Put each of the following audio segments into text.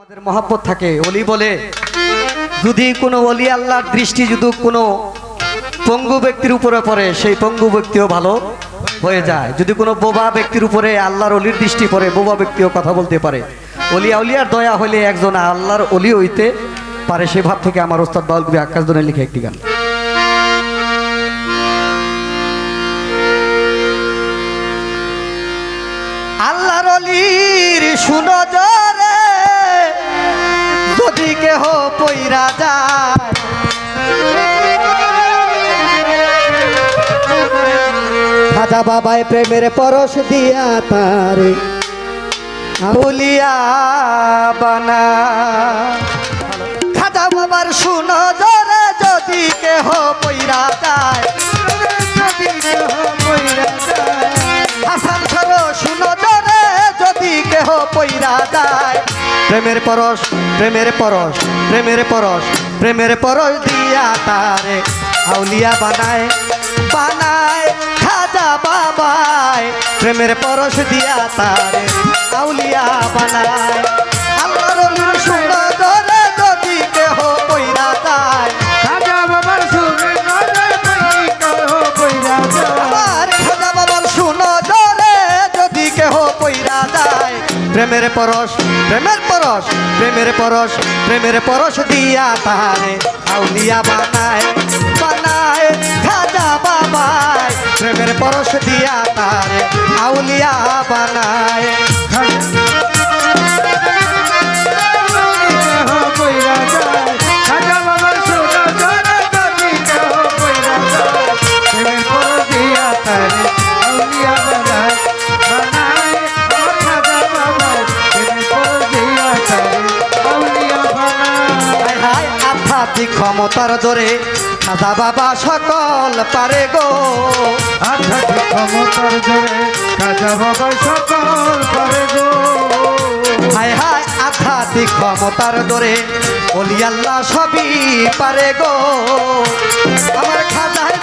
আমাদের মহাব্বত থাকে অলি বলে। যদি কোনো অলি আল্লাহর দৃষ্টি, যদি কোনো পঙ্গু ব্যক্তির উপরে পড়ে, সেই পঙ্গু ব্যক্তিও ভালো হয়ে যায়। যদি কোনো বোবা ব্যক্তির উপরে আল্লাহর অলির দৃষ্টি পড়ে, বোবা ব্যক্তিও কথা বলতে পারে। অলিয়া অলিয়ার দয়া হলে একজন আল্লাহর অলি হইতে পারে। সে ভাব থেকে আমার ওস্তাদ বাউল কবি আকাশ দনে লিখে একটি গান। আল্লাহর অলির শুনো যদি কেহ পইরা যায়। খাজা বাবায় প্রেমের পরশ দিয়া তারে আউলিয়া বানা। খাজা বাবার শুনো জরে যদি কেহ পইরা যায়। যদি কেহ পইরা যায়। প্রেমের পরশ প্রেমের পরশ প্রেমের পরশ প্রেমের পরশ দিয়া তারে আউলিয়া বানায় বানায়, খাজা বাবায়। প্রেমের পরশ দিয়া তারে আউলিয়া বানায়। আল্লাহর অলির যায়। প্রেমের পরশ প্রেমের পরশ প্রেমের পরশ প্রেমের পরশ দিয়া তাহারে আউলিয়া বানায় বানায় খাজা বাবায়। প্রেমের পরশ দিয়া তাহারে আউলিয়া বানায়। আধ্যাত্মিক ক্ষমতার জোরে খাজা বাবা সকল পারে গো। আধ্যাত্মিক ক্ষমতার জোরে কাজা বাবা সকল পারে গো। হায় হায় আধাতি ক্ষমতার জোরে বলি আল্লাহ সবই পারে গো। আমার খাজায়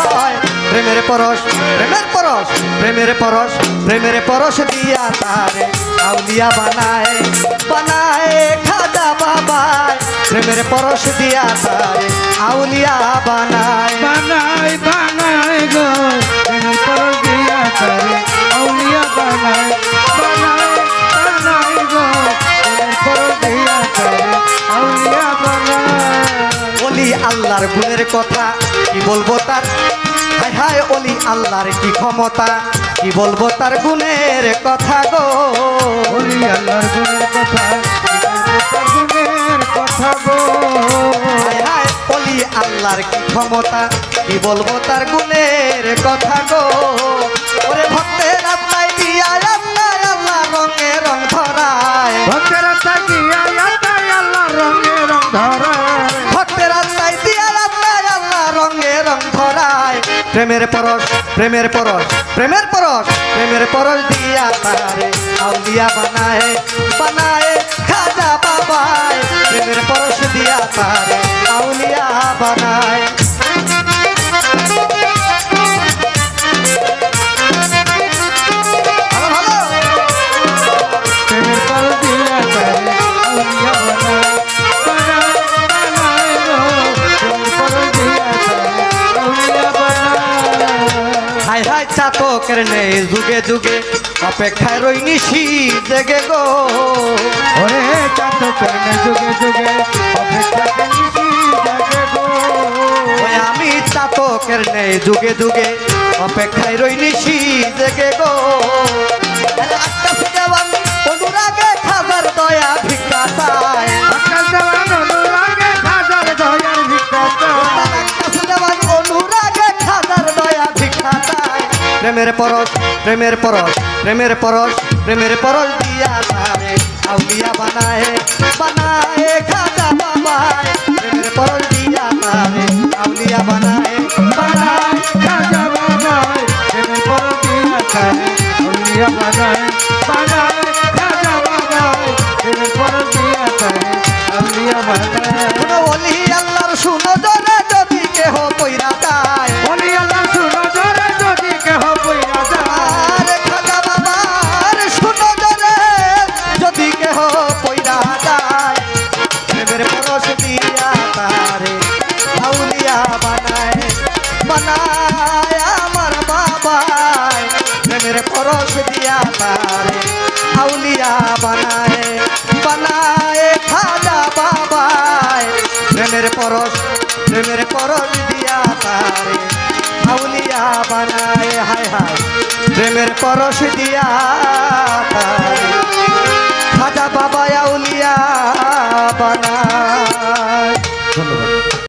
হয়। প্রেমের পরশ প্রেমের পরশ প্রেমের পরশ প্রেমের পরশ দিয়া তারে আউলিয়া বানায় বানায় খাদা বাবায়। প্রেমের পরশ দিয়া তারে আউলিয়া বানায়। বানাই আল্লাহর গুণের কথা কি বলব তার? হায় হায় অলি আল্লাহর কি ক্ষমতা কি বলব তার গুণের কথা গো? বলি আল্লাহর গুণের কথা গুণের কথা গো? হায় হায় অলি আল্লাহর কি ক্ষমতা কি বলব তার গুণের কথা গো? ওরে ভক্তের প্রেমের পরশ প্রেমের পরশ প্রেমের পরশ প্রেমের পরশ দিয়া তারে আউলিয়া বানায় বানায় খাজা বাবায়। প্রেমের পরশ দিয়া তারে আউলিয়া বানায়। চাতকের নেই যুগে যুগে। অপেক্ষায় রই নিশি জেগে গো। ওরে চাতকের নে যুগে যুগে। আমি চাতকের নেই যুগে যুগে। অপেক্ষায় রই নিশি জেগে গো। প্রেমের পরশ প্রেমের পরশ প্রেমের পরশ প্রেমের পরশ দিয়া তারে আউলিয়া বানায় বানায় খাজা বাবায়। প্রেমের পরশ দিয়া তারে আউলিয়া বানায় বানায় খাজা বাবায় প্রেমের পর দিয়া তারে বানায় বানায় খাজা বাবায়। প্রেমের পর দিয়া তারে আউলিয়া বানায় পরশ দিয়া তারে আউলিয়া বানায় বানায় আমার বাবায় প্রেমের পরশ দিয়া তারে আউলিয়া বানায় বানায় খাজা বাবায় প্রেমের পরশ প্রেমের পরশ দিয়া তারে আউলিয়া বানায় হায় হায় প্রেমের পরশ দিয়া তারে দাদা বাবা আউলিয়া বানা ধন্যবাদ।